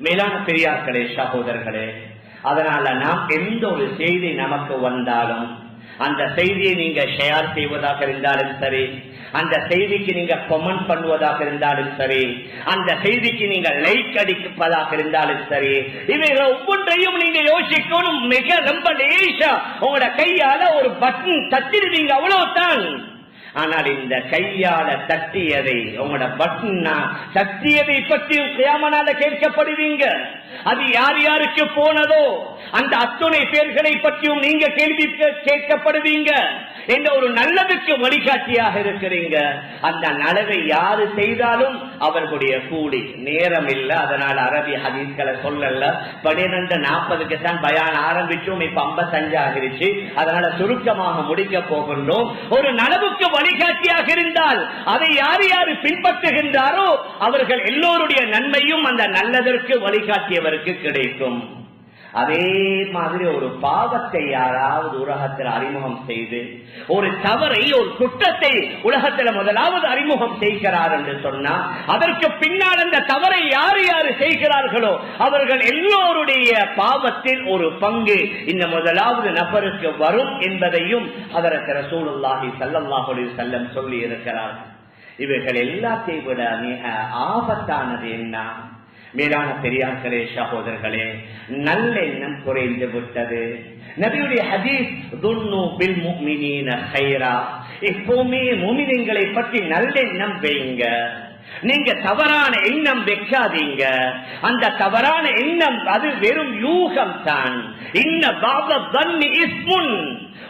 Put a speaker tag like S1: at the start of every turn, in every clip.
S1: மேலான பெரியார்களே சகோதரர்களே அதனால நாம் எந்த ஒரு செய்தி நமக்கு வந்தாலும் அந்த செய்தியை நீங்க ஷேர் செய்வதாக இருந்தாலும் சரி அந்த செய்திக்கு நீங்க கொமெண்ட் பண்ணுவதாக இருந்தாலும் சரி அந்த செய்திக்கு நீங்க லைக் அடிப்பதாக இருந்தாலும் சரி இவைகள் ஒவ்வொன்றையும் நீங்க யோசிக்கணும். மிக ரொம்ப லேசா உங்களோட கையால ஒரு பட்டன் தட்டிடுவீங்க அவ்வளவுதான். ஆனால் இந்த கையால தட்டியதை உங்களோட பட்டன்னா தட்டியதை பற்றியும் கியாமனால கேட்கப்படுவீங்க. அது யார் யாருக்கு போனதோ அந்த அத்துணை பேர்களை பற்றியும் நீங்க கேள்வி கேட்கப்படுவீங்க. என்ற ஒரு நல்லதுக்கு வழிகாட்டியாக இருக்கிறீங்க? அந்த நலவை யாரு செய்தாலும் அவர்களுடைய கூலி. நேரம் இல்லை அதனால் அரபி ஹதீஸ்களை சொல்லல. பனிரெண்டு நாற்பதுக்கு தான் பயான் ஆரம்பிச்சோம் இப்ப ஐம்பத்தஞ்சு ஆகிருச்சு. அதனால சுருக்கமாக முடிக்க போகின்றோம். ஒரு நலவுக்கு வழிகாட்டியாக இருந்தால் அதை யார் யாரு பின்பற்றுகின்றாரோ அவர்கள் எல்லோருடைய நன்மையும் அந்த நல்லதற்கு வழிகாட்டியவருக்கு கிடைக்கும். அதே மாதிரி ஒரு பாவத்தை யாராவது உலகத்தில் அறிமுகம் செய்து ஒரு தவறை ஒரு குற்றத்தை உலகத்தில் முதலாவது அறிமுகம் செய்கிறார் என்று சொன்னா அதற்கு பின்னால் அந்த தவறை யார் யாரு செய்கிறார்களோ அவர்கள் எல்லோருடைய பாவத்தில் ஒரு பங்கு இந்த முதலாவது நபருக்கு வரும் என்பதையும் அதற்கு ரசூலுல்லாஹி ஸல்லல்லாஹு செல்லம் சொல்லி இருக்கிறார்கள் இவைகள் எல்லாத்தையும் விட மிக ஆபத்தானது என்ன? மேலான பெரியார்களே சகோதரர்களே நல்ல எண்ணம் குறைந்து விட்டது. நபியுடைய ஹதீஸ் பில் எப்பவுமே முமினிங்களை பற்றி நல்ல எண்ணம் வைங்க. நீங்க தவறான எண்ணம் வைக்காதீங்க. அந்த தவறான எண்ணம் அது வெறும் யூகம் தான். இன்ன பாப தன்னி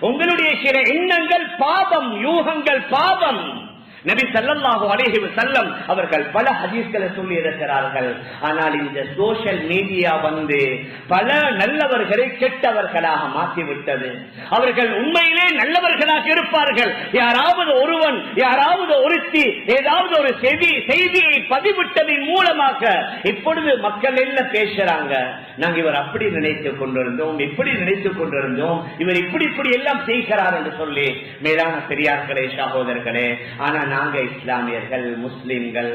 S1: உங்களுடைய சில எண்ணங்கள் பாபம் யூகங்கள் பாவம் நபி சல்லாஹு அலேஹி செல்லம் அவர்கள் பல ஹதீஸ்களை சொல்லி இருக்கிறார்கள். ஆனால் இந்த சோஷியல் மீடியா வந்து பல நல்லவர்களை கெட்டவர்களாக மாற்றிவிட்டது. அவர்கள் உண்மையிலே நல்லவர்களாக இருப்பார்கள். யாராவது ஒருவன் யாராவது ஒருத்தி ஏதாவது ஒரு செய்தி செய்தியை பதிவிட்டதின் மூலமாக இப்பொழுது மக்கள் என்ன பேசுறாங்க? நாங்க இவர் அப்படி நினைத்துக் கொண்டிருந்தோம் இப்படி நினைத்துக் கொண்டிருந்தோம் இவர் இப்படி இப்படி எல்லாம் செய்கிறார் என்று சொல்லி மேலான பெரியார்களே சகோதரர்களே ஆனா நாங்க இஸ்லாமியர்கள் முஸ்லிம்கள்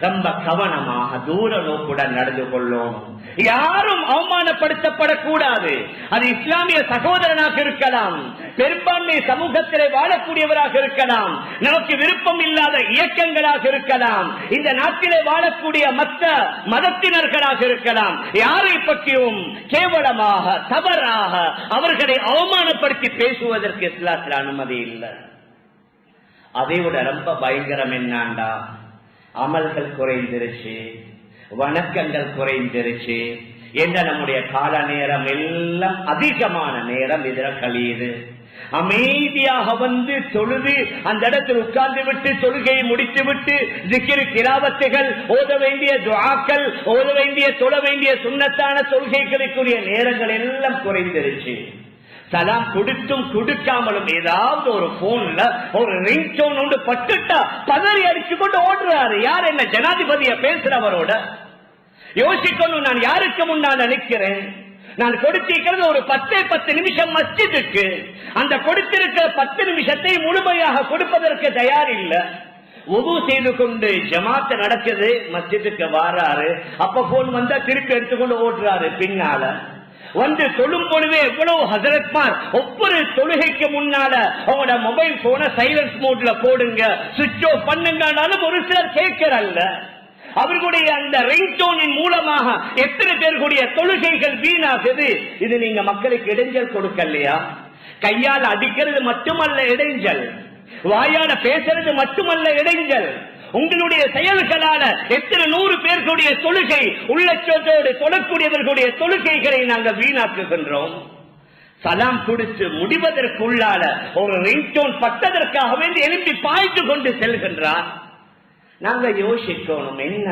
S1: ரொம்ப கவனமாக தூர நோக்குடன் நடந்து கொள்ளும். யாரும் அவமானப்படுத்தப்படக்கூடாது. அது இஸ்லாமிய சகோதரனாக இருக்கலாம். பெரும்பான்மை சமூகத்திலே வாழக்கூடியவராக இருக்கலாம். நமக்கு விருப்பம் இல்லாத இயக்கங்களாக இருக்கலாம். இந்த நாட்டிலே வாழக்கூடிய மற்ற மதத்தினர்களாக இருக்கலாம். யாரை பற்றியும் கேவலமாக தவறாக அவர்களை அவமானப்படுத்தி பேசுவதற்கு இஸ்லாத்தில் அனுமதி இல்லை. அதை விட ரொம்ப பயங்கரம் என்னாண்டா? அமல்கள் குறைந்திருச்சு வணக்கங்கள் குறைந்திருச்சு. என்ற நம்முடைய கால நேரம் எல்லாம் அதிகமான நேரம் இதுல கழியுது. அமைதியாக வந்து தொழுது அந்த இடத்தில் உட்கார்ந்து விட்டு தொழுகையை முடித்து விட்டு திக்கிரு கிராபத்துகள் ஓத வேண்டிய துவாக்கள் ஓத வேண்டிய தொழ வேண்டிய சுண்ணத்தான தொழுகைகளுக்குரிய நேரங்கள் எல்லாம் குறைந்திருச்சு. சலாம் கொடுத்தும் கொடுக்காமலும் ஏதாவது ஒரு போன்ல ஒரு ரிங் டோன் ஒன்று பட்டுட்டா பதறி அடிச்சு கொண்டு ஓடுறாரு. யார் என்ன ஜனாதிபதிய பேசுறவரோட? யோசிக்கணும் நான் யாருக்கு முன்னால் நினைக்கிறேன்? நான் கொடுத்திருக்கிறது ஒரு பத்தே பத்து நிமிஷம் மஸ்ஜிதுக்கு. அந்த கொடுத்திருக்கிற பத்து நிமிஷத்தை முழுமையாக கொடுப்பதற்கு தயார் இல்ல. உது செய்து கொண்டு ஜமாத்த நடக்குது மஸ்ஜிதுக்கு வாராரு. அப்ப போன் வந்தா திருப்பி எடுத்துக்கொண்டு ஓடுறாரு. பின்னால வந்து தொழும் பொழுதே எவ்வளவு ஹசரத்மார் ஒவ்வொரு தொழுகைக்கு முன்னால அவங்களோட மொபைல் போன சைலன்ஸ் மோட்ல போடுங்க சுவிட்ச் ஆஃப் பண்ணுங்கனாலும் ஒரு சிலர் கேட்கிறல்ல அவர்களுடைய அந்த ரிங்டோனின் மூலமாக எத்தனை பேருடைய தொழுகைகள் வீணாகுது? இது நீங்க மக்களுக்கு இடைஞ்சல் கொடுக்கலையா? கையால் அடிக்கிறது மட்டுமல்ல இடைஞ்சல். வாயால பேசுறது மட்டுமல்ல இடைஞ்சல். உங்களுடைய செயல்களால எத்தனை நூறு பேர்களுடைய தொழுகை உள்ளச்சோட்டோடு தொழக்கூடியவர்களுடைய தொழுகைகளை நாங்கள் வீணாக்குகின்றோம். சலாம் கொடுத்து முடிவதற்குள்ளால ஒரு ரிங்டோன் பட்டதற்காக வேண்டி எழுப்பி பாய்ந்து கொண்டு செல்கின்றார். நாங்க யோசிக்கணும் என்ன?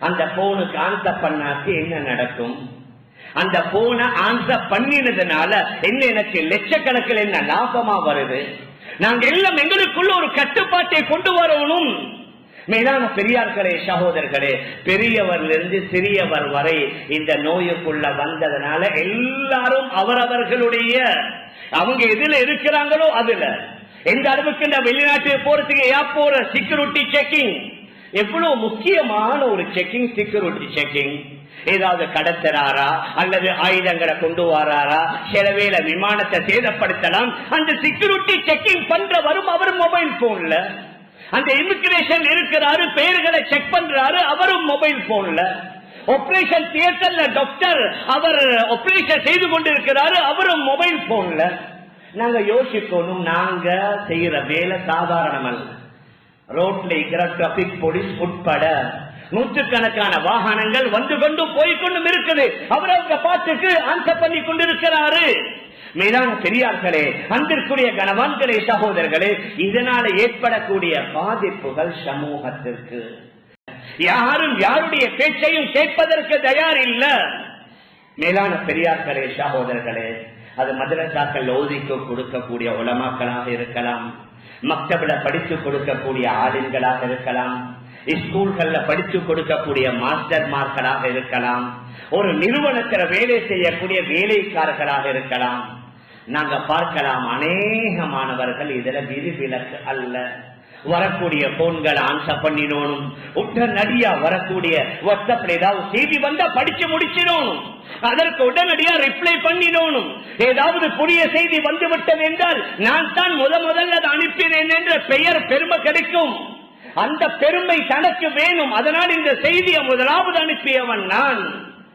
S1: அந்த போனுக்கு ஆன்சர் பண்ணாக்கு என்ன நடக்கும்? அந்த போனை ஆன்சர் பண்ணினதுனால என்ன எனக்கு லட்சக்கணக்கில் என்ன லாபமா வருது? நாங்க எல்லாம் எங்களுக்குள்ள ஒரு கட்டுப்பாட்டை கொண்டு வரணும். மேலான பெரியார்களே சகோதரர்களே பெரியவரிலிருந்து சிறியவர் வரை இந்த நோயுக்குள்ள வந்ததுனால எல்லாரும் அவரவர்களுடைய அவங்க எதுல இருக்கிறாங்களோ அதுல. எந்த அளவுக்கு இந்த வெளிநாட்டு போறதுக்கு ஏப்போற செக்யூரிட்டி செக்கிங் எவ்வளவு முக்கியமான ஒரு செக்கிங் செக்யூரிட்டி செக்கிங் ஏதாவது கடத்துறாரா அல்லது ஆயுதங்களை கொண்டு வராரா சில வேலை விமானத்தை சேதப்படுத்தலாம். அந்த செக்யூரிட்டி செக்கிங் பண்ற வரும் அவர் மொபைல் போன்ல அந்த இமிகிரேஷன் இருக்கிறாரு பெயர்களை செக் பண்றாரு அவரும் மொபைல் போன்ல ஆபரேஷன் தியேட்டர்ல டாக்டர் அவர் ஆபரேஷன் செய்து கொண்டிருக்கிறாரு அவரும் மொபைல் போன்ல நாங்க யோசிக்கணும் நாங்க செய்யற வேலை சாதாரணம் அல்ல ரோட்ல இருக்கிற டிராபிக் போலீஸ் உட்பட நூற்றுக்கணக்கான வாகனங்கள் வந்து கொண்டும் போய்கொண்டும் இருக்குது. அவர் அவங்க பார்த்துக்கு ஆன்சர் பண்ணி கொண்டிருக்கிறாரு. மேலான பெரியார்களே அன்பிற்குரிய கனவான்களே சகோதரர்களே இதனால ஏற்படக்கூடிய பாதிப்புகள் சமூகத்திற்கு. யாரும் யாருடைய பேச்சையும் கேட்பதற்கு தயார் இல்ல மேலான பெரியார்களே சகோதரர்களே அது மதரசாக்கள் ஓதிக்கு கொடுக்கக்கூடிய உலமாக்களாக இருக்கலாம் மக்தபில படித்து கொடுக்கக்கூடிய ஆளுங்களாக இருக்கலாம் ஸ்கூல்கள்ல படித்து கொடுக்கக்கூடிய மாஸ்டர்மார்களாக இருக்கலாம் ஒரு நிறுவனத்தில் வேலை செய்யக்கூடிய வேலைக்காரர்களாக இருக்கலாம். நாங்க பார்க்கலாம் அநேகமானவர்கள் இதுல விதிவிலக்கு அல்ல. வரக்கூடிய போன்களை ஆன்சர் பண்ணிடணும். உடனடியா வரக்கூடிய வாட்ஸ்அப்ல ஏதாவது செய்தி வந்தா படிச்சு முடிச்சிடணும். அதற்கு உடனடியா ரிப்ளை பண்ணிடணும். ஏதாவது புதிய செய்தி வந்து விட்டது என்றால் நான் தான் முத முதல்ல அதை அனுப்பினேன் என்ற பெயர் பெருமை கிடைக்கும். அந்த பெருமை தனக்கு வேணும். அதனால் இந்த செய்தியை முதலாவது அனுப்பியவன் நான்.